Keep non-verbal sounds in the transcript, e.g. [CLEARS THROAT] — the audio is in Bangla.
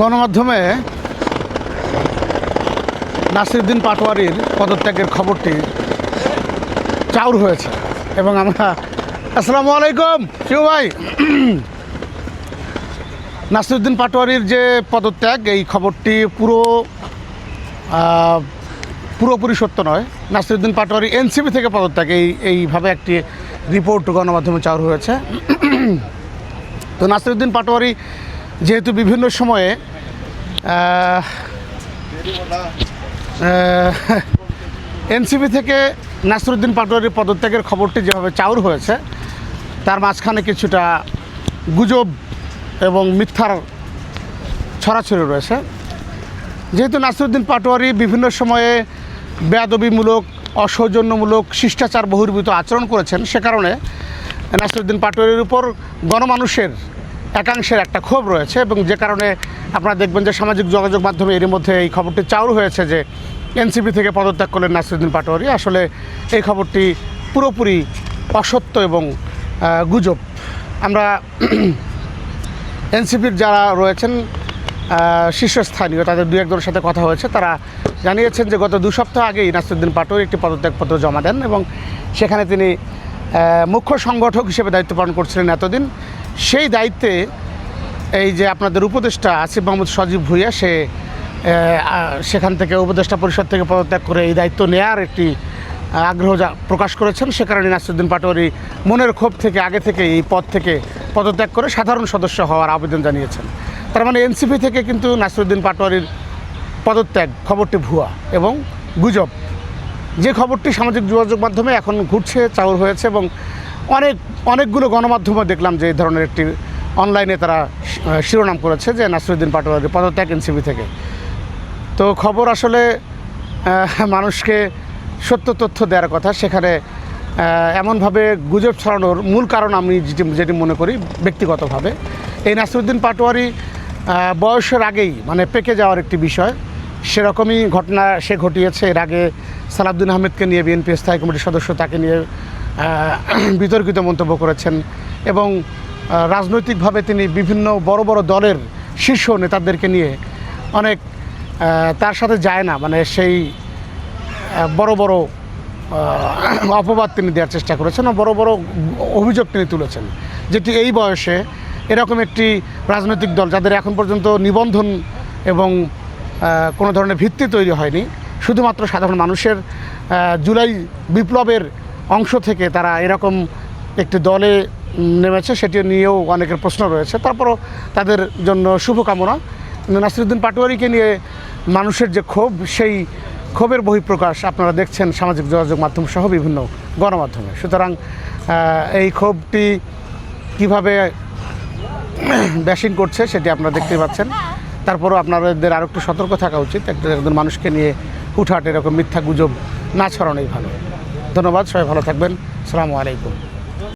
গণমাধ্যমে নাসিরুদ্দিন পাটোয়ারির পদত্যাগের খবরটি চাউর হয়েছে এবং আমরা আসসালামু আলাইকুম শিব ভাই। নাসিরুদ্দিন পাটোয়ারির যে পদত্যাগ, এই খবরটি পুরো পুরোপুরি সত্য নয়। নাসিরুদ্দিন পাটোয়ারি এনসিপি থেকে পদত্যাগ, এই, এইভাবে একটি রিপোর্ট গণমাধ্যমে চাউর হয়েছে। তো নাসিরুদ্দিন পাটোয়ারি যেহেতু বিভিন্ন সময়ে এনসিপি থেকে নাসিরুদ্দিন পাটোয়ারির পদত্যাগের খবরটি যেভাবে চাউর হয়েছে, তার মাঝখানে কিছুটা গুজব এবং মিথ্যার ছড়াছড়ি রয়েছে। যেহেতু নাসিরুদ্দিন পাটোয়ারি বিভিন্ন সময়ে বেয়াদবিমূলক, অসৌজন্যমূলক শিষ্টাচার বহির্ভূত আচরণ করেছেন, সে কারণে নাসিরুদ্দিন পাটোয়ারির উপর গণমানুষের একাংশের একটা ক্ষোভ রয়েছে এবং যে কারণে আপনারা দেখবেন যে সামাজিক যোগাযোগ মাধ্যমে এর মধ্যে এই খবরটি চাউর হয়েছে যে এনসিপি থেকে পদত্যাগ করলেন নাসিরুদ্দিন পাটোয়ারি। আসলে এই খবরটি পুরোপুরি অসত্য এবং গুজব। আমরা [CLEARS THROAT] এনসিপির যারা রয়েছেন শীর্ষস্থানীয়, তাদের দু একজনের সাথে কথা হয়েছে। তারা জানিয়েছেন যে গত দু সপ্তাহ আগেই নাসিরুদ্দিন পাটোয়ারি একটি পদত্যাগপত্র জমা দেন এবং সেখানে তিনি মুখ্য সংগঠক হিসেবে দায়িত্ব পালন করছিলেন এতদিন। সেই দায়িত্বে এই যে আপনাদের উপদেষ্টা আসিফ মাহমুদ সজীব ভুইয়া, সে সেখান থেকে উপদেষ্টা পরিষদ থেকে পদত্যাগ করে এই দায়িত্ব নেয়ার একটি আগ্রহ প্রকাশ করেছেন। সে কারণে নাসিরুদ্দিন পাটোয়ারি মনের ক্ষোভ থেকে, আগে থেকে এই পদ থেকে পদত্যাগ করে সাধারণ সদস্য হওয়ার আবেদন জানিয়েছেন। তার মানে এনসিপি থেকে কিন্তু নাসিরুদ্দিন পাটোয়ারির পদত্যাগ, খবরটি ভুয়া এবং গুজব। যে খবরটি সামাজিক যোগাযোগ মাধ্যমে এখন ঘুরছে, চাউর হয়েছে এবং অনেক, অনেকগুলো গণমাধ্যমে দেখলাম যে এই ধরনের একটি অনলাইনে তারা শিরোনাম করেছে যে নাসিরুদ্দিন পাটোয়ারি পদত্যাগ এনসিপি থেকে। তো খবর আসলে মানুষকে সত্য তথ্য দেওয়ার কথা। সেখানে এমনভাবে গুজব ছড়ানোর মূল কারণ আমি যেটি যেটি মনে করি ব্যক্তিগতভাবে। এই নাসিরুদ্দিন পাটোয়ারি বয়সের আগেই মানে পেকে যাওয়ার একটি বিষয়। সেরকমই ঘটনা সে ঘটিয়েছে। এর আগে সালাউদ্দিন আহমেদকে নিয়ে বিএনপি স্থায়ী কমিটির সদস্য তাকে নিয়ে বিতর্কিত মন্তব্য করেছেন এবং রাজনৈতিকভাবে তিনি বিভিন্ন বড় বড় দলের শীর্ষ নেতাদেরকে নিয়ে অনেক তার সাথে যায় না। মানে সেই বড় বড় অপবাদ তিনি দেওয়ার চেষ্টা করেছেন বড় বড় অভিযোগ তিনি তুলেছেন। যেটি এই বয়সে এরকম একটি রাজনৈতিক দল যাদের এখন পর্যন্ত নিবন্ধন এবং কোনো ধরনের ভিত্তি তৈরি হয়নি। শুধুমাত্র সাধারণ মানুষের জুলাই বিপ্লবের অংশ থেকে তারা এরকম একটি দলে নেমেছে, সেটি নিয়েও অনেকের প্রশ্ন রয়েছে। তারপরও তাদের জন্য শুভকামনা। নাসিরুদ্দিন পাটোয়ারিকে নিয়ে মানুষের যে ক্ষোভ, সেই ক্ষোভের বহিঃপ্রকাশ আপনারা দেখছেন সামাজিক যোগাযোগ মাধ্যম সহ বিভিন্ন গণমাধ্যমে। সুতরাং এই ক্ষোভটি কীভাবে ব্যাশিং করছে, সেটি আপনারা দেখতে পাচ্ছেন। তারপরও আপনাদের আরও একটু সতর্ক থাকা উচিত একজন মানুষকে নিয়ে হুটহাট এরকম মিথ্যা গুজব না ছড়ানোই ভালো। ধন্যবাদ, সবাই ভালো থাকবেন। সালামু আলাইকুম।